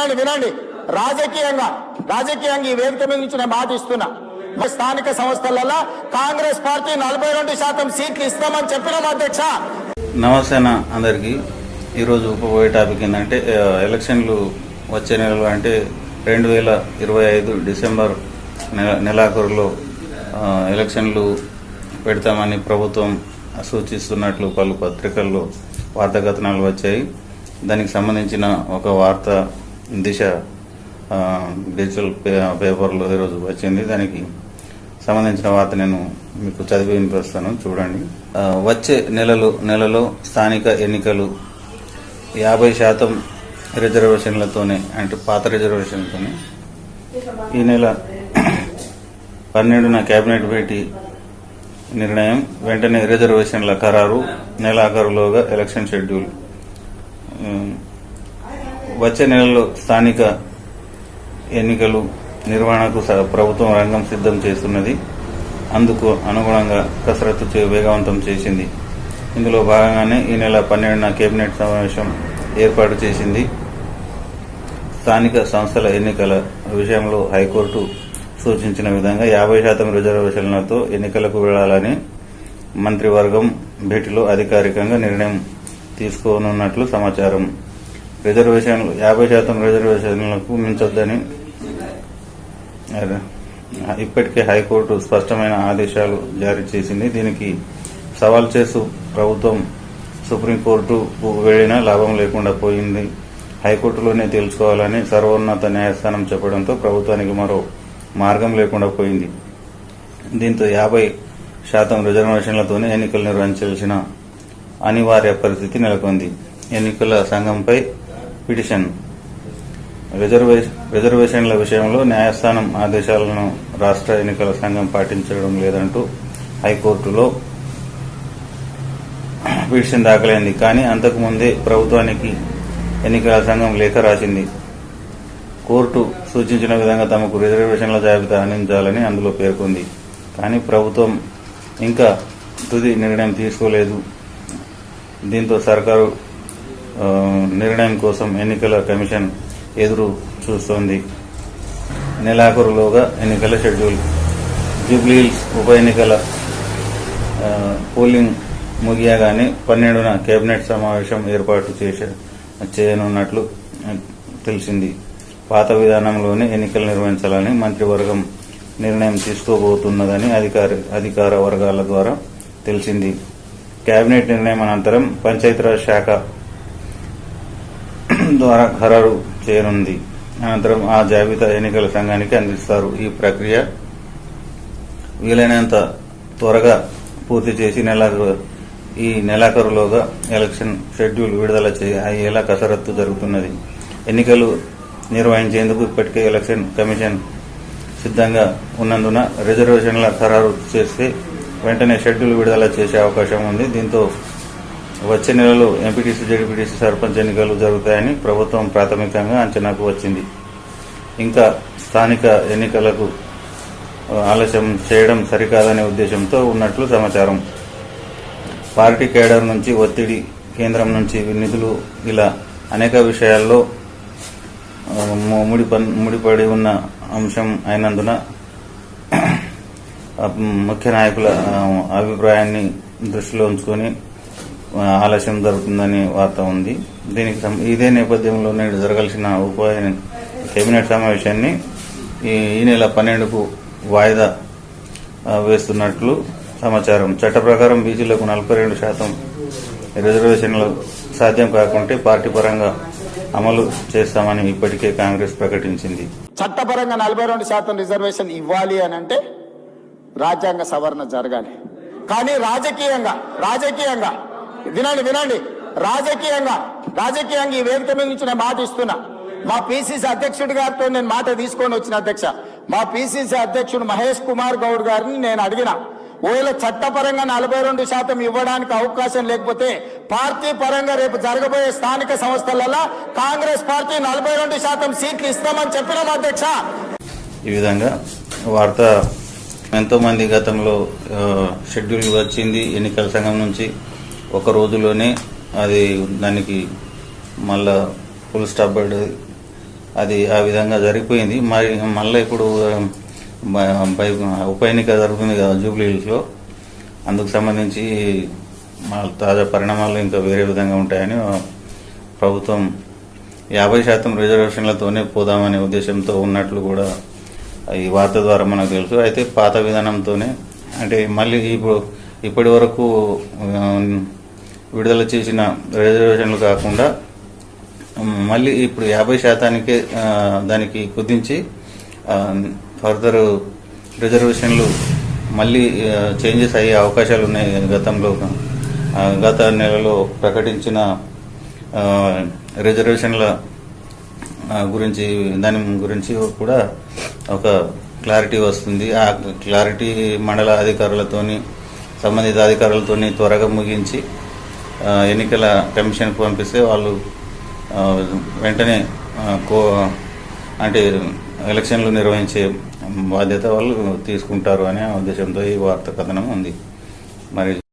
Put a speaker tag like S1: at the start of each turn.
S1: వినండి వినండి. రాజకీయంగా రాజకీయంగా ఈ వేదిక మీద నుంచి నేను మాట ఇస్తున్నా స్థానిక సంస్థలలో కాంగ్రెస్ పార్టీ నలభై రెండు శాతం సీట్లు ఇస్తామని చెప్పినాం అధ్యక్ష.
S2: నమస్తే అన్న అందరికీ. ఈరోజు ఉపపోయే టాపిక్ ఏంటంటే ఎలక్షన్లు వచ్చే నెలలో అంటే రెండు వేల ఇరవై ఐదు డిసెంబర్ నెల నెలాఖరులో ఎలక్షన్లు పెడతామని ప్రభుత్వం సూచిస్తున్నట్లు పలు పత్రికల్లో వార్తాకథనాలు వచ్చాయి. దానికి సంబంధించిన ఒక వార్త దిశ డిజిటల్ పే పేపర్లో ఈరోజు వచ్చింది. దానికి సంబంధించిన వార్త నేను మీకు చదివి వినిపిస్తాను. చూడండి. వచ్చే నెలలు నెలలో స్థానిక ఎన్నికలు యాభై శాతం రిజర్వేషన్లతోనే అంటే పాత రిజర్వేషన్లతోనే ఈ నెల పన్నెండున కేబినెట్ భేటీ నిర్ణయం. వెంటనే రిజర్వేషన్ల ఖరారు. నెలాఖరులోగా ఎలక్షన్ షెడ్యూల్. వచ్చే నెలలో స్థానిక ఎన్నికలు నిర్వహణకు ప్రభుత్వం రంగం సిద్ధం చేస్తున్నది. అందుకు అనుగుణంగా కసరత్తు వేగవంతం చేసింది. ఇందులో భాగంగానే ఈ నెల పన్నెండున కేబినెట్ సమావేశం ఏర్పాటు చేసింది. స్థానిక సంస్థల ఎన్నికల విషయంలో హైకోర్టు సూచించిన విధంగా యాభై శాతం రిజర్వేషన్లతో ఎన్నికలకు వెళ్ళాలని మంత్రివర్గం భేటీలో అధికారికంగా నిర్ణయం తీసుకోనున్నట్లు సమాచారం. రిజర్వేషన్లు యాభై శాతం రిజర్వేషన్లకు మించొద్దని ఇప్పటికే హైకోర్టు స్పష్టమైన ఆదేశాలు జారీ చేసింది. దీనికి సవాల్ చేస్తూ ప్రభుత్వం సుప్రీంకోర్టుకు వెళ్ళినా లాభం లేకుండా పోయింది. హైకోర్టులోనే తేల్చుకోవాలని సర్వోన్నత న్యాయస్థానం చెప్పడంతో ప్రభుత్వానికి మరో మార్గం లేకుండా పోయింది. దీంతో యాభై శాతం రిజర్వేషన్లతోనే ఎన్నికలు నిర్వహించాల్సిన అనివార్య పరిస్థితి నెలకొంది. ఎన్నికల సంఘంపై పిటిషన్. రిజర్వే రిజర్వేషన్ల విషయంలో న్యాయస్థానం ఆదేశాలను రాష్ట్ర ఎన్నికల సంఘం పాటించడం లేదంటూ హైకోర్టులో పిటిషన్ దాఖలైంది. కానీ అంతకుముందే ప్రభుత్వానికి ఎన్నికల సంఘం లేఖ రాసింది. కోర్టు సూచించిన విధంగా తమకు రిజర్వేషన్ల జాబితా అందించాలని అందులో పేర్కొంది. కానీ ప్రభుత్వం ఇంకా తుది నిర్ణయం తీసుకోలేదు. దీంతో సర్కారు నిర్ణయం కోసం ఎన్నికల కమిషన్ ఎదురు చూస్తోంది. నెలాఖరులోగా ఎన్నికల షెడ్యూల్. జూబ్లీహిల్స్ ఉప ఎన్నికల పోలింగ్ ముగియగానే పన్నెండున కేబినెట్ సమావేశం ఏర్పాటు చేసే చేయనున్నట్లు తెలిసింది. పాత విధానంలోనే ఎన్నికలు నిర్వహించాలని మంత్రివర్గం నిర్ణయం తీసుకోబోతున్నదని అధికారి అధికార వర్గాల ద్వారా తెలిసింది. కేబినెట్ నిర్ణయం అనంతరం పంచాయతీరాజ్ శాఖ ద్వారా ఖరారు చేయనుంది. అనంతరం ఆ జాబితా ఎన్నికల సంఘానికి అందిస్తారు. ఈ ప్రక్రియ వీలైనంత త్వరగా పూర్తి చేసి నెల ఈ నెలాఖరులోగా ఎలక్షన్ షెడ్యూల్ విడుదల అయ్యేలా కసరత్తు జరుగుతున్నది. ఎన్నికలు నిర్వహించేందుకు ఇప్పటికే ఎలక్షన్ కమిషన్ సిద్ధంగా ఉన్నందున రిజర్వేషన్ల ఖరారు చేస్తే వెంటనే షెడ్యూల్ విడుదల చేసే అవకాశం ఉంది. దీంతో వచ్చే నెలలో ఎంపీటీసీ జడ్పీటీసీ సర్పంచ్ ఎన్నికలు జరుగుతాయని ప్రభుత్వం ప్రాథమికంగా అంచనాకు వచ్చింది. ఇంకా స్థానిక ఎన్నికలకు ఆలస్యం చేయడం సరికాదనే ఉద్దేశంతో ఉన్నట్లు సమాచారం. పార్టీ కేడర్ నుంచి ఒత్తిడి కేంద్రం నుంచి నిధులు ఇలా అనేక విషయాల్లో ముడి ముడిపడి ఉన్న అంశం అయినందున ముఖ్య నాయకుల అభిప్రాయాన్ని దృష్టిలో ఉంచుకొని ఆలస్యం జరుగుతుందని వార్త ఉంది. దీనికి ఇదే నేపథ్యంలో నేడు జరగాల్సిన ఉపాధి కేబినెట్ సమావేశాన్ని ఈ నెల పన్నెండుకు వాయిదా వేస్తున్నట్లు సమాచారం. చట్ట ప్రకారం బీసీలకు నలభై రెండు శాతం రిజర్వేషన్లు సాధ్యం కాకుంటే పార్టీ పరంగా అమలు చేస్తామని ఇప్పటికే కాంగ్రెస్ ప్రకటించింది.
S1: చట్టపరంగా నలభై రెండు శాతం రిజర్వేషన్ ఇవ్వాలి అని అంటే రాజ్యాంగ సవరణ జరగాలి. కానీ రాజకీయంగా రాజకీయంగా వినండి వినండి. రాజకీయంగా రాజకీయంగా ఈ వేదిక మీద నుంచి నేను మాట ఇస్తున్నా. మా పిసిసి అధ్యక్షుడి గారితో నేను మాట తీసుకొని వచ్చిన అధ్యక్ష మా పిసిసి అధ్యక్షుడు మహేష్ కుమార్ గౌడ్ గారిని నేను అడిగిన ఒకవేళ చట్టపరంగా నలభై రెండు శాతం ఇవ్వడానికి అవకాశం లేకపోతే పార్టీ పరంగా రేపు జరగబోయే స్థానిక సంస్థలలో కాంగ్రెస్ పార్టీ నలభై రెండు శాతం సీట్లు ఇస్తామని చెప్పినాం అధ్యక్ష?
S2: ఈ విధంగా వార్త ఎంతో మంది గతంలో షెడ్యూల్ వచ్చింది ఎన్నికల సంఘం నుంచి ఒక రోజులోనే అది దానికి మళ్ళా ఫుల్ స్టాప్ అది ఆ విధంగా జరిగిపోయింది. మరి మళ్ళీ ఇప్పుడు ఉప ఎన్నిక జరుగుతుంది కదా జూబ్లీ అందుకు సంబంధించి తాజా పరిణామాలు ఇంకా వేరే విధంగా ఉంటాయని ప్రభుత్వం యాభై శాతం రిజర్వేషన్లతోనే పోదామనే ఉద్దేశంతో ఉన్నట్లు కూడా ఈ వార్త ద్వారా మనకు తెలుసు. అయితే పాత విధానంతోనే అంటే మళ్ళీ ఇప్పుడు ఇప్పటి వరకు విడుదల చేసిన రిజర్వేషన్లు కాకుండా మళ్ళీ ఇప్పుడు యాభై శాతానికే దానికి కుదించి ఫర్దర్ రిజర్వేషన్లు మళ్ళీ చేంజెస్ అయ్యే అవకాశాలు ఉన్నాయి. గతంలో గత నెలలో ప్రకటించిన రిజర్వేషన్ల గురించి దాని గురించి కూడా ఒక క్లారిటీ వస్తుంది. ఆ క్లారిటీ మండల అధికారులతోని సంబంధిత అధికారులతోని త్వరగా ముగించి ఎన్నికల కమిషన్కు పంపిస్తే వాళ్ళు వెంటనే కో అంటే ఎలక్షన్లు నిర్వహించే బాధ్యత వాళ్ళు తీసుకుంటారు అనే ఉద్దేశంతో ఈ వార్త కథనం ఉంది. మరి